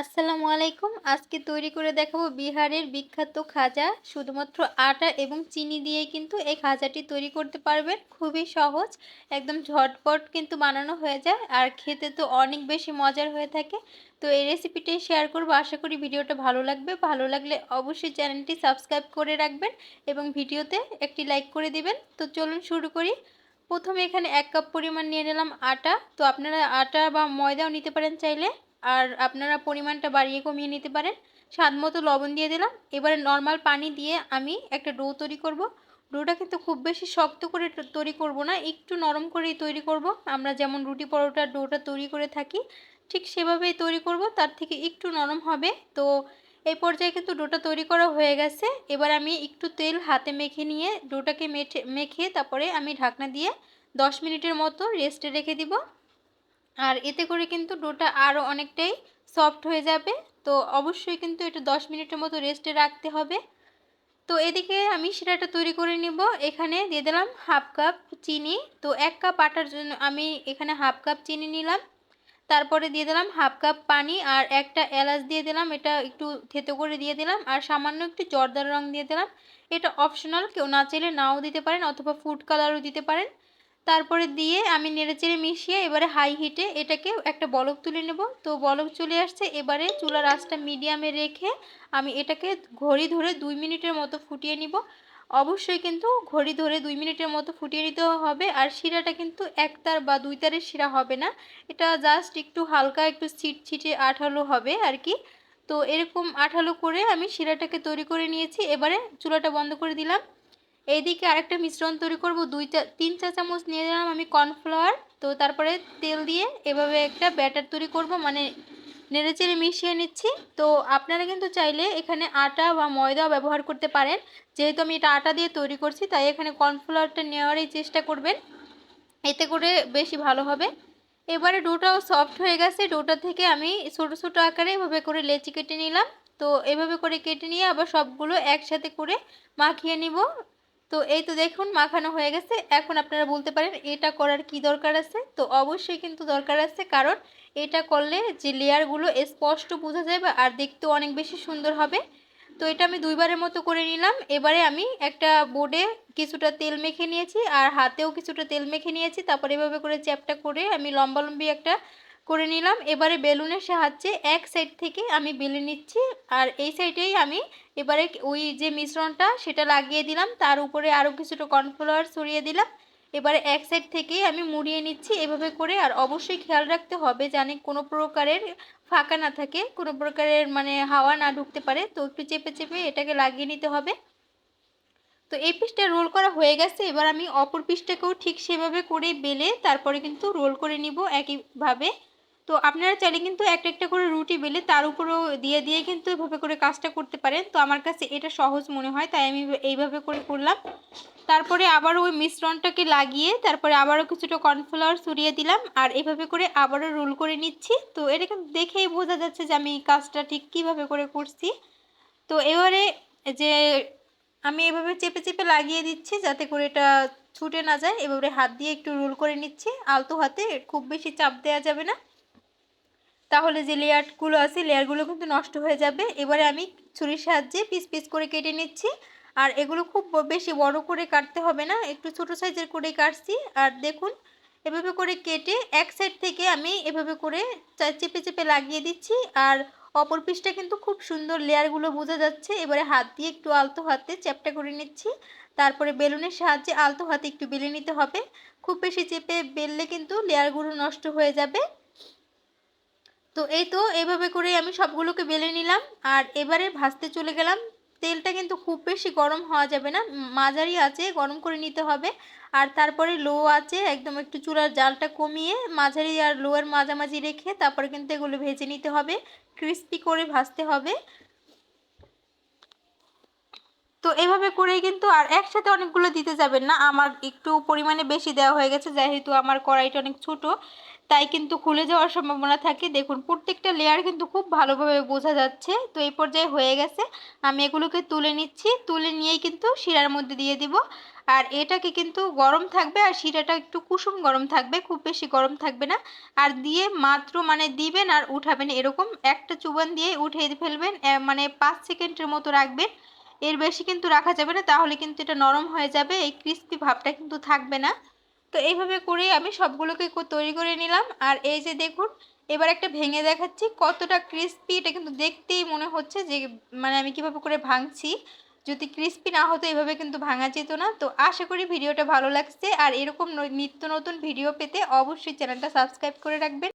আসসালামু আলাইকুম। আজকে তৈরি করে দেখাবো বিহারের বিখ্যাত খাজা। শুধুমাত্র আটা এবং চিনি দিয়ে কিন্তু এই খাজাটি তৈরি করতে পারবেন। খুবই সহজ, একদম ঝটপট কিন্তু বানানো হয়ে যায় আর খেতে তো অনেক বেশি মজার হয়ে থাকে। তো এই রেসিপিটাই শেয়ার করব। আশা করি ভিডিওটা ভালো লাগবে। ভালো লাগলে অবশ্যই চ্যানেলটি সাবস্ক্রাইব করে রাখবেন এবং ভিডিওতে একটি লাইক করে দিবেন। তো চলুন শুরু করি। প্রথমে এখানে এক কাপ পরিমাণ নিয়ে নিলাম আটা। তো আপনারা আটা বা ময়দাও নিতে পারেন চাইলে। আর আপনারা পরিমাণটা বাড়িয়ে কমিয়ে নিতে পারেন। স্বাদ মতো লবণ দিয়ে দিলাম। এবারে নর্মাল পানি দিয়ে আমি একটা ডো তৈরি করব। ডোটা কিন্তু খুব বেশি শক্ত করে তৈরি করব না, একটু নরম করেই তৈরি করব। আমরা যেমন রুটি পরোটার ডোটা তৈরি করে থাকি, ঠিক সেভাবেই তৈরি করব। তার থেকে একটু নরম হবে। তো এই পর্যায়ে কিন্তু ডোটা তৈরি করা হয়ে গেছে। এবার আমি একটু তেল হাতে মেখে নিয়ে ডোটাকে মেখে তারপরে আমি ঢাকনা দিয়ে দশ মিনিটের মতো রেস্টে রেখে দিব। আর এতে করে কিন্তু ডোটা আরও অনেকটাই সফট হয়ে যাবে। তো অবশ্যই কিন্তু এটা দশ মিনিটের মতো রেস্টে রাখতে হবে। তো এদিকে আমি সেটাটা তৈরি করে নিব। এখানে দিয়ে দিলাম হাফ কাপ চিনি। তো এক কাপ আটার জন্য আমি এখানে হাফ কাপ চিনি নিলাম। তারপরে দিয়ে দিলাম হাফ কাপ পানি আর একটা এলাচ দিয়ে দিলাম। এটা একটু থেতো করে দিয়ে দিলাম আর সামান্য একটু জর্দার রং দিয়ে দিলাম। এটা অপশনাল, কেউ না চাইলে নাও দিতে পারেন অথবা ফুড কালারও দিতে পারেন। তারপরে দিয়ে আমি নেড়েচেড়ে মিশিয়ে এবারে হাই হিটে এটাকে একটা বলক তুলে নেব। তো বলক চলে আসছে, এবারে চুলার আঁচটা মিডিয়ামে রেখে আমি এটাকে ঘড়ি ধরে দুই মিনিটের মতো ফুটিয়ে নিব। অবশ্যই কিন্তু ঘড়ি ধরে দুই মিনিটের মতো ফুটিয়ে নিতে হবে, আর শিরাটা কিন্তু একতার বা দুই তারের শিরা হবে না। এটা জাস্ট একটু হালকা একটু ছিট ছিটে আঠালো হবে আর কি। তো এরকম আঠালো করে আমি শিরাটাকে তৈরি করে নিয়েছি। এবারে চুলাটা বন্ধ করে দিলাম। এইদিকে আরেকটা মিশ্রণ তৈরি করব। দুই চা তিন চা চামচ নিয়ে নিলাম আমি কর্নফ্লাওয়ার। তো তারপরে তেল দিয়ে এভাবে একটা ব্যাটার তৈরি করব মানে নেড়েচেড়ে মিশিয়ে নিচ্ছি। তো আপনারা কিন্তু চাইলে এখানে আটা বা ময়দাও ব্যবহার করতে পারেন। যেহেতু আমি এটা আটা দিয়ে তৈরি করছি, তাই এখানে কর্নফ্লাওয়ারটা নেওয়ারই চেষ্টা করবেন। এতে করে বেশি ভালো হবে। এবারে ডোটাও সফট হয়ে গেছে। ডোটা থেকে আমি ছোটো ছোটো আকারে এভাবে করে লেচি কেটে নিলাম। তো এভাবে করে কেটে নিয়ে আবার সবগুলো একসাথে করে মাখিয়ে নিব। তো এই তো দেখুন মাখানো হয়ে গেছে। এখন আপনারা বলতে পারেন এটা করার কি দরকার আছে? তো অবশ্যই কিন্তু দরকার আছে কারণ এটা করলে যে লেয়ারগুলো স্পষ্ট বোঝা যাবে আর দেখতেও অনেক বেশি সুন্দর হবে। তো এটা আমি দুইবারের মতো করে নিলাম। এবারে আমি একটা বোর্ডে কিছুটা তেল মেখে নিয়েছি আর হাতেও কিছুটা তেল মেখে নিয়েছি। তারপর এভাবে করে চ্যাপটা করে আমি লম্বালম্বি একটা করে নিলাম। এবারে বেলুনের সাহায্যে এক সাইড থেকে আমি বেলে নিচ্ছি। আর এই সাইডেই আমি এবারে ওই যে মিশ্রণটা সেটা লাগিয়ে দিলাম। তার উপরে আরও কিছুটা কর্নফ্লাওয়ার ছড়িয়ে দিলাম। এবারে এক সাইড থেকেই আমি মুড়িয়ে নিচ্ছি এভাবে করে। আর অবশ্যই খেয়াল রাখতে হবে জানি কোনো প্রকারের ফাঁকা না থাকে, কোনো প্রকারের মানে হাওয়া না ঢুকতে পারে। তো একটু চেপে চেপে এটাকে লাগিয়ে নিতে হবে। তো এই পিসটা রোল করা হয়ে গেছে। এবার আমি অপর পিসটাকেও ঠিক সেভাবে করে বেলে তারপরে কিন্তু রোল করে নিব। একইভাবে তো আপনারা চাইলে কিন্তু একটা একটা করে রুটি বেলে তার উপরেও দিয়ে দিয়ে কিন্তু এভাবে করে কাজটা করতে পারেন। তো আমার কাছে এটা সহজ মনে হয়, তাই আমি এইভাবে করে করলাম। তারপরে আবার ওই মিশ্রণটাকে লাগিয়ে তারপরে আবারও কিছুটা কর্নফ্লাওয়ার ছড়িয়ে দিলাম আর এভাবে করে আবারও রোল করে নিচ্ছি। তো এটা কিন্তু দেখেই বোঝা যাচ্ছে যে আমি কাজটা ঠিক কীভাবে করে করছি। তো এবারে যে আমি এভাবে চেপে চেপে লাগিয়ে দিচ্ছি যাতে করে এটা ছুটে না যায় এভাবে হাত দিয়ে একটু রোল করে নিচ্ছি। আলতো হাতে খুব বেশি চাপ দেওয়া যাবে না। তাহলে যে লেয়ারগুলো আছে, লেয়ারগুলো কিন্তু নষ্ট হয়ে যাবে। এবারে আমি ছুরির সাহায্যে পিস পিস করে কেটে নিচ্ছি। আর এগুলো খুব বেশি বড় করে কাটতে হবে না, একটু ছোট সাইজের করে কাটছি। আর দেখুন, এভাবে করে কেটে এক সাইড থেকে আমি এভাবে করে চেপে চেপে লাগিয়ে দিচ্ছি। আর অপর পিসটা কিন্তু খুব সুন্দর লেয়ারগুলো বোঝা যাচ্ছে। এবারে হাত দিয়ে একটু আলতো হাতে চ্যাপটা করে নিচ্ছি। তারপরে বেলুনের সাহায্যে আলতো হাতে একটু বেলে নিতে হবে। খুব বেশি চেপে বেললে কিন্তু লেয়ারগুলো নষ্ট হয়ে যাবে। তো এই তো এইভাবে করে আমি সবগুলোকে বেলে নিলাম। আর এবারে ভাজতে চলে গেলাম। তেলটা কিন্তু খুব বেশি গরম হওয়া যাবে না। মাঝারি আছে, গরম করে নিতে হবে। আর তারপরে লো আছে, একদম একটু চুলার জালটা কমিয়ে মাঝারি আর লোয়ের মাঝামাঝি রেখে তারপরে কিন্তু এগুলো ভেজে নিতে হবে। ক্রিস্পি করে ভাজতে হবে। তো এভাবে করেই কিন্তু আর একসাথে অনেকগুলো দিতে যাবেন না। আমার একটু পরিমাণে বেশি দেওয়া হয়ে গেছে। যেহেতু আমার কড়াইটা অনেক ছোট। তাই কিন্তু খুলে যাওয়ার সম্ভাবনা থাকে। দেখুন, প্রত্যেকটা লেয়ার কিন্তু খুব ভালোভাবে বোঝা যাচ্ছে। তো এই পর্যায়ে হয়ে গেছে। আমি এগুলোকে তুলে নিচ্ছি। তুলে নিয়েই কিন্তু শিরার মধ্যে দিয়ে দিব। আর এটাকে কিন্তু গরম থাকবে আর শিরাটা একটু কুসুম গরম থাকবে, খুব বেশি গরম থাকবে না। আর দিয়ে মাত্র মানে দিবেন আর উঠাবেন এরকম একটা চুবান দিয়ে উঠিয়ে ফেলবেন মানে পাঁচ সেকেন্ডের মতো রাখবেন। এর বেশি কিন্তু রাখা যাবে না, তাহলে কিন্তু এটা নরম হয়ে যাবে, এই ক্রিস্পি ভাবটা কিন্তু থাকবে না। তো এইভাবে করেই আমি সবগুলোকে তৈরি করে নিলাম। আর এই যে দেখুন, এবার একটা ভেঙে দেখাচ্ছি। কতটা ক্রিস্পি এটা কিন্তু দেখতেই মনে হচ্ছে যে মানে আমি কীভাবে করে ভাঙছি। যদি ক্রিস্পি না হতো, এভাবে কিন্তু ভাঙা যেত না। তো আশা করি ভিডিওটা ভালো লাগছে। আর এরকম নিত্য নতুন ভিডিও পেতে অবশ্যই চ্যানেলটা সাবস্ক্রাইব করে রাখবেন।